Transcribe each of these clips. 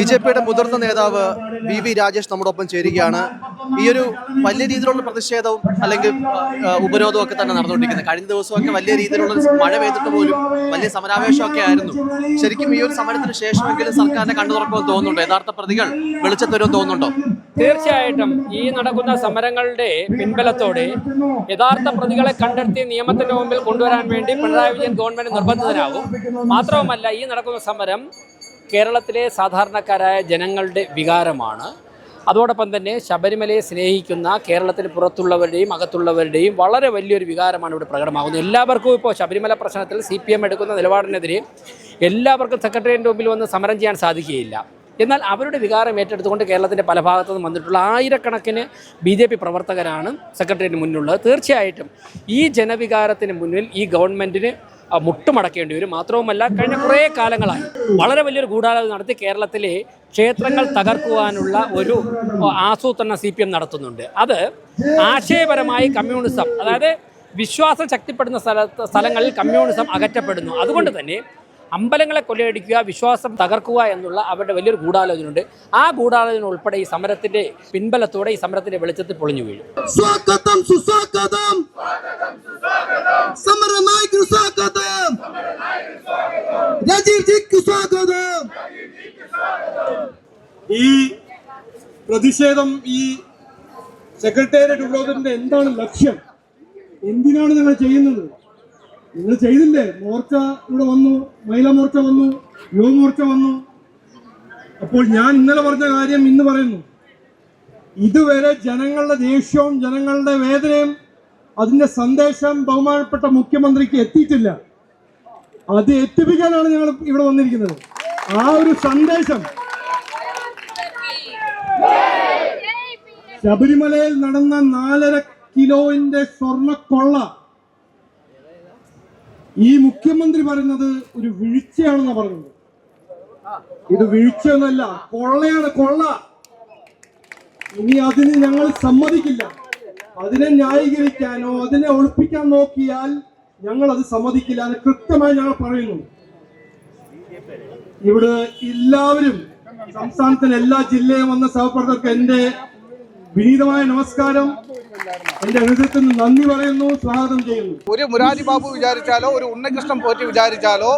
B J പിയുടെ മുതിർന്ന നേതാവ് വി വി രാജേഷ് നമ്മോടൊപ്പം ചേരുകയാണ്. ഈ ഒരു വലിയ രീതിയിലുള്ള പ്രതിഷേധവും അല്ലെങ്കിൽ ഉപരോധവും ഒക്കെ തന്നെ നടന്നുകൊണ്ടിരിക്കുന്നത് കഴിഞ്ഞ ദിവസമൊക്കെ വലിയ രീതിയിലുള്ള മഴ പെയ്തിട്ട് പോലും വലിയ സമരാവേശമൊക്കെ ആയിരുന്നു. ശരിക്കും ഈ ഒരു സമരത്തിന് ശേഷമെങ്കിലും സർക്കാരിനെ കണ്ടു തുറക്കുമെന്ന് തോന്നുന്നുണ്ടോ? യഥാർത്ഥ പ്രതികൾ വെളിച്ചത്തരുമെന്ന് തോന്നുന്നുണ്ടോ? തീർച്ചയായിട്ടും ഈ നടക്കുന്ന സമരങ്ങളുടെ പിൻബലത്തോടെ യഥാർത്ഥ പ്രതികളെ കണ്ടെത്തി നിയമത്തിന്റെ മുമ്പിൽ കൊണ്ടുവരാൻ വേണ്ടി പിണറായി വിജയൻ ഗവൺമെന്റ് നിർബന്ധിതനാകും. മാത്രവുമല്ല ഈ നടക്കുന്ന സമരം കേരളത്തിലെ സാധാരണക്കാരായ ജനങ്ങളുടെ വികാരമാണ്. അതോടൊപ്പം തന്നെ ശബരിമലയെ സ്നേഹിക്കുന്ന കേരളത്തിന് പുറത്തുള്ളവരുടെയും അകത്തുള്ളവരുടെയും വളരെ വലിയൊരു വികാരമാണ് ഇവിടെ പ്രകടമാകുന്നത്. എല്ലാവർക്കും ഇപ്പോൾ ശബരിമല പ്രശ്നത്തിൽ സി പി എം എടുക്കുന്ന നിലപാടിനെതിരെ എല്ലാവർക്കും സെക്രട്ടേറിയറ്റിന്റെ മുമ്പിൽ വന്ന് സമരം ചെയ്യാൻ സാധിക്കുകയില്ല. എന്നാൽ അവരുടെ വികാരം ഏറ്റെടുത്തുകൊണ്ട് കേരളത്തിന്റെ പല ഭാഗത്തു നിന്നും വന്നിട്ടുള്ള ആയിരക്കണക്കിന് ബി ജെ പി പ്രവർത്തകരാണ് സെക്രട്ടേറിയറ്റിന് മുന്നിലുള്ളത്. തീർച്ചയായിട്ടും ഈ ജനവികാരത്തിന് മുന്നിൽ ഈ ഗവൺമെന്റിന് മുട്ടുമടക്കേണ്ടി വരും. മാത്രവുമല്ല കഴിഞ്ഞ കുറേ കാലങ്ങളായി വളരെ വലിയൊരു ഗൂഢാലോചന നടത്തി കേരളത്തിലെ ക്ഷേത്രങ്ങൾ തകർക്കുവാനുള്ള ഒരു ആസൂത്രണ സി പി എം നടത്തുന്നുണ്ട്. അത് ആശയപരമായി കമ്മ്യൂണിസം അതായത് വിശ്വാസം ശക്തിപ്പെടുന്ന സ്ഥലത്ത് സ്ഥലങ്ങളിൽ കമ്മ്യൂണിസം അകറ്റപ്പെടുന്നു. അതുകൊണ്ട് തന്നെ അമ്പലങ്ങളെ കൊലയടിക്കുക വിശ്വാസം തകർക്കുക എന്നുള്ള അവരുടെ വലിയൊരു ഗൂഢാലോചനയുണ്ട്. ആ ഗൂഢാലോചന ഉൾപ്പെടെ ഈ സമരത്തിന്റെ പിൻബലത്തോടെ ഈ സമരത്തിന്റെ വെളിച്ചത്തിൽ പൊളിഞ്ഞു വീഴും. സ്വാഗതം സുസ്വാഗതം. സ്വാഗതം. രാജീവ് ജിക്ക് സ്വാഗതം. ഈ പ്രതിഷേധം ഈ സെക്രട്ടേറിയറ്റ് ഉപരോധത്തിന്റെ എന്താണ് ലക്ഷ്യം? എന്തിനാണ് നിങ്ങൾ ചെയ്യുന്നത്? നിങ്ങൾ ചെയ്തില്ലേ? മോർച്ച ഇവിടെ വന്നു മഹിളാ മോർച്ച വന്നു യുവമോർച്ച വന്നു. അപ്പോൾ ഞാൻ ഇന്നലെ പറഞ്ഞ കാര്യം ഇന്ന് പറയുന്നു. ഇതുവരെ ജനങ്ങളുടെ ദേഷ്യവും ജനങ്ങളുടെ വേദനയും അതിന്റെ സന്ദേശം ബഹുമാനപ്പെട്ട മുഖ്യമന്ത്രിക്ക് എത്തിയിട്ടില്ല. അത് എത്തിപ്പിക്കാനാണ് ഞങ്ങൾ ഇവിടെ വന്നിരിക്കുന്നത്. ആ ഒരു സന്ദേശം ശബരിമലയിൽ നടന്ന നാലര കിലോന്റെ സ്വർണക്കൊള്ള ഈ മുഖ്യമന്ത്രി പറയുന്നത് ഒരു വീഴ്ചയാണെന്നാ പറയുന്നത്. ഇത് വീഴ്ചയൊന്നല്ല കൊള്ളയാണ് കൊള്ള. ഇനി അതിന് ഞങ്ങൾ സമ്മതിക്കില്ല. അതിനെ ന്യായീകരിക്കാനോ അതിനെ ഒളിപ്പിക്കാൻ നോക്കിയാൽ ഞങ്ങൾ അത് സമ്മതിക്കില്ല അത് കൃത്യമായി ഞങ്ങൾ പറയുന്നു. ഇവിടെ എല്ലാവരും സംസ്ഥാനത്തിന് എല്ലാ ജില്ലയും വന്ന സഹപ്രവർത്തകർക്ക് എന്റെ വിനീതമായ നമസ്കാരം. എന്റെ ഹൃദയത്തിൽ നന്ദി പറയുന്നു സ്വാഗതം ചെയ്യുന്നു. ഒരു മുരാരി ബാബു വിചാരിച്ചാലോ ഒരു ഉണ്ണികൃഷ്ണൻ പോറ്റി വിചാരിച്ചാലോ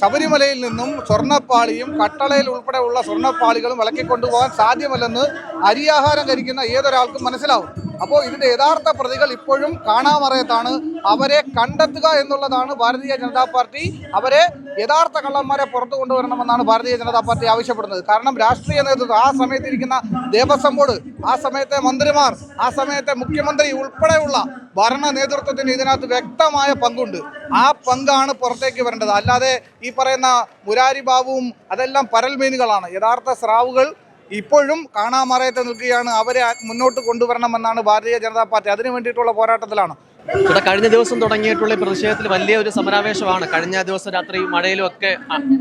ശബരിമലയിൽ നിന്നും സ്വർണപ്പാളിയും കട്ടളയിൽ ഉൾപ്പെടെ ഉള്ള സ്വർണപ്പാളികളും വിളക്കിക്കൊണ്ടുപോകാൻ സാധ്യമല്ലെന്ന് അരിയാഹാരം കഴിക്കുന്ന ഏതൊരാൾക്കും മനസ്സിലാവും. അപ്പോൾ ഇതിന്റെ യഥാർത്ഥ പ്രതികൾ ഇപ്പോഴും കാണാമറയത്താണ്. അവരെ കണ്ടെത്തുക എന്നുള്ളതാണ് ഭാരതീയ ജനതാ പാർട്ടി. അവരെ യഥാർത്ഥ കള്ളന്മാരെ പുറത്തു കൊണ്ടുവരണമെന്നാണ് ഭാരതീയ ജനതാ പാർട്ടി ആവശ്യപ്പെടുന്നത്. കാരണം രാഷ്ട്രീയ നേതൃത്വം ആ സമയത്തിരിക്കുന്ന ദേവസ്വം ബോർഡ് ആ സമയത്തെ മന്ത്രിമാർ ആ സമയത്തെ മുഖ്യമന്ത്രി ഉൾപ്പെടെയുള്ള ഭരണ നേതൃത്വത്തിന് ഇതിനകത്ത് വ്യക്തമായ പങ്കുണ്ട്. ആ പങ്കാണ് പുറത്തേക്ക് വരേണ്ടത്. അല്ലാതെ ഈ പറയുന്ന മുരാരി ബാബുവും അതെല്ലാം പരൽമീനുകളാണ്. യഥാർത്ഥ സ്രാവുകൾ ഇപ്പോഴും കാണാമറയത്ത് നിൽക്കുകയാണ്. അവരെ മുന്നോട്ട് കൊണ്ടുവരണമെന്നാണ് ഭാരതീയ ജനതാ പാർട്ടി. അതിനു വേണ്ടിയിട്ടുള്ള പോരാട്ടത്തിലാണ്. ഇവിടെ കഴിഞ്ഞ ദിവസം തുടങ്ങിയിട്ടുള്ള ഈ പ്രതിഷേധത്തിൽ വലിയ ഒരു സമരാവേശമാണ്. കഴിഞ്ഞ ദിവസം രാത്രി മഴയിലും ഒക്കെ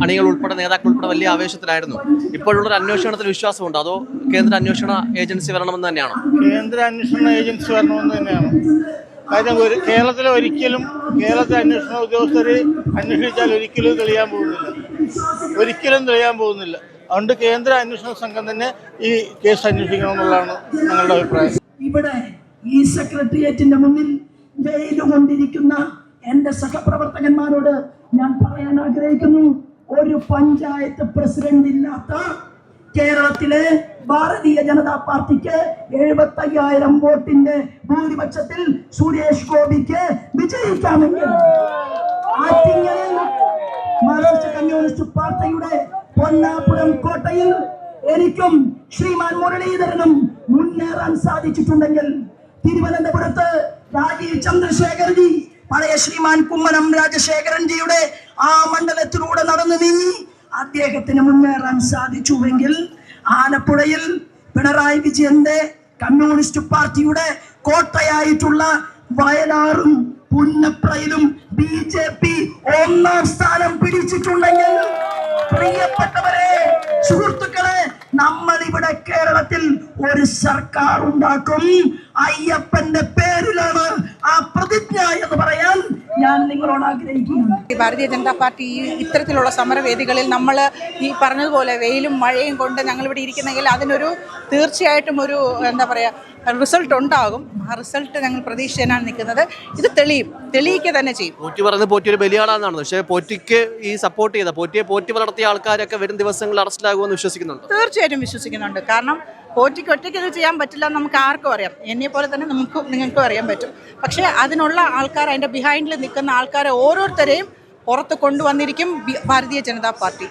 അണികൾ ഉൾപ്പെടെ നേതാക്കൾ ഉൾപ്പെടെ വലിയ ആവേശത്തിലായിരുന്നു. ഇപ്പോഴുള്ള ഒരു അന്വേഷണത്തിൽ വിശ്വാസമുണ്ടോ? അതോ കേന്ദ്ര അന്വേഷണ ഏജൻസി വരണമെന്ന് തന്നെയാണോ? കേന്ദ്ര അന്വേഷണ ഏജൻസി വരണമെന്ന് തന്നെയാണ്. കാര്യം ഒരു കേരളത്തിലെ ഒരിക്കലും കേരളത്തിലെ അന്വേഷണ ഉദ്യോഗസ്ഥർ അന്വേഷിച്ചാൽ ഒരിക്കലും തെളിയാൻ പോകുന്നില്ല. ഒരിക്കലും തെളിയാൻ പോകുന്നില്ല. അതുകൊണ്ട് കേന്ദ്ര അന്വേഷണ സംഘം തന്നെ ഈ കേസ് അന്വേഷിക്കണമെന്നുള്ളതാണ് ഞങ്ങളുടെ അഭിപ്രായം. ഇവിടെ ഈ സെക്രട്ടേറിയറ്റിന്റെ മുന്നിൽ വെയിലുകൊണ്ടിരിക്കുന്ന എന്റെ സഹപ്രവർത്തകന്മാരോട് ഞാൻ പറയാൻ ആഗ്രഹിക്കുന്നു. ഒരു പഞ്ചായത്ത് പ്രസിഡന്റ് ഇല്ലാത്ത കേരളത്തിലെ ഭാരതീയ ജനതാ പാർട്ടിക്ക് എഴുപത്തി അയ്യായിരം വോട്ടിന്റെ ഭൂരിപക്ഷത്തിൽ സുരേഷ് ഗോപിക്ക് വിജയിക്കാമെങ്കിൽ ആറ്റിങ്ങലിൽ കമ്മ്യൂണിസ്റ്റ് പാർട്ടിയുടെ പൊന്നാപുരം കോട്ടയിൽ എനിക്കും ശ്രീമാൻ മുരളീധരനും മുന്നേറാൻ സാധിച്ചിട്ടുണ്ടെങ്കിൽ തിരുവനന്തപുരത്ത് രാജീവ് ചന്ദ്രശേഖർജി പഴയ ശ്രീമാൻ കുമ്മനം രാജശേഖരൻ ജിയുടെ ആ മണ്ഡലത്തിലൂടെ നടന്നു നീങ്ങി. അദ്ദേഹത്തിന് മുന്നേറാൻ സാധിച്ചുവെങ്കിൽ ആലപ്പുഴയിൽ പിണറായി വിജയന്റെ കമ്മ്യൂണിസ്റ്റ് പാർട്ടിയുടെ കോട്ടയായിട്ടുള്ള വയലാറും പുന്നപ്രയിലും ബി ജെ പി ഒന്നാം സ്ഥാനം പിടിച്ചിട്ടുണ്ടെങ്കിൽ പ്രിയപ്പെട്ടവരെ സുഹൃത്തുക്കളെ നമ്മൾ ഇവിടെ കേരളത്തിൽ ഒരു സർക്കാർ ഉണ്ടാക്കും. അയ്യപ്പന്റെ പേരിലാണ് ആ പ്രതിജ്ഞ എന്ന് പറയാൻ ഞാൻ നിങ്ങളോട് ആഗ്രഹിക്കുന്നു. ഈ ഭാരതീയ ജനതാ പാർട്ടി ഈ ഇത്തരത്തിലുള്ള സമരവേദികളിൽ നമ്മൾ ഈ പറഞ്ഞതുപോലെ വെയിലും മഴയും കൊണ്ട് ഞങ്ങൾ ഇവിടെ ഇരിക്കുന്നെങ്കിൽ അതിനൊരു തീർച്ചയായിട്ടും ഒരു എന്താ പറയുക റിസൾട്ട് ഉണ്ടാകും. ആ റിസൾട്ട് ഞങ്ങൾ പ്രതീക്ഷിച്ചാണ് നിൽക്കുന്നത്. ഇത് തെളിയും. തെളിയിക്കുക തന്നെ ചെയ്യും. പോറ്റി പറയുന്നത് പോറ്റി ഒരു ബലിയാളാണെന്നാണ് പക്ഷേ പോറ്റിക്ക് ഈ സപ്പോർട്ട് ചെയ്ത പോറ്റിയെ പോറ്റി വളർത്തിയ ആൾക്കാരൊക്കെ വരും ദിവസങ്ങളിൽ അറസ്റ്റിലാകുമെന്ന് വിശ്വസിക്കുന്നുണ്ട്? തീർച്ചയായിട്ടും വിശ്വസിക്കുന്നുണ്ട്. കാരണം പോറ്റിക്ക് ഒറ്റയ്ക്ക് ഇത് ചെയ്യാൻ പറ്റില്ല എന്ന് നമുക്ക് ആർക്കും അറിയാം. എന്നെ പോലെ തന്നെ നമുക്ക് നിങ്ങൾക്കും അറിയാൻ പറ്റും. പക്ഷേ അതിനുള്ള ആൾക്കാർ അതിന്റെ ബിഹൈൻഡിൽ നിൽക്കുന്ന ആൾക്കാരെ ഓരോരുത്തരെയും പുറത്ത് കൊണ്ടുവന്നിരിക്കും ഭാരതീയ ജനതാ പാർട്ടി.